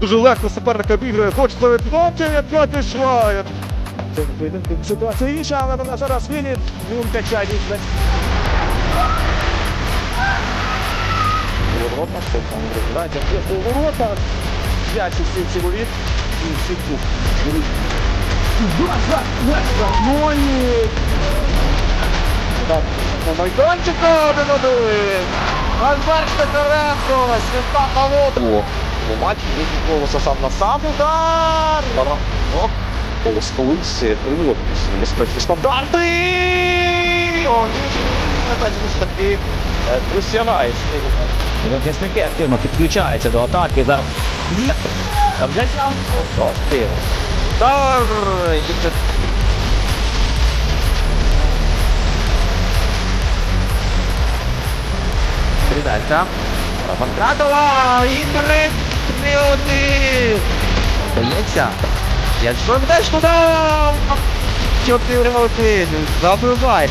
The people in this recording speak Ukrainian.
дуже легко суперника обігрує, хоч словить хлопців, як проти Швайер. Це ситуація інша, але вона зараз виліт, він качає дійсно. Ворота, що там розглядається, є ворота, п'ять усіх чоловік, і всіх тут. Ну і... Так, на майданчику один один. Альберт Петренко, свята Павло. У матчі від голоса сам на сам удар. Колиси, привод. Неспрочні стандарти. Таки професіоналіст. Захисники активно підключаються до атаки. Зараз. А вже сам. О, ти. Дар! Передача. Панкратова! Інтер! 3-1! Дається. Я ж Що ж туди? 4-1! забивай.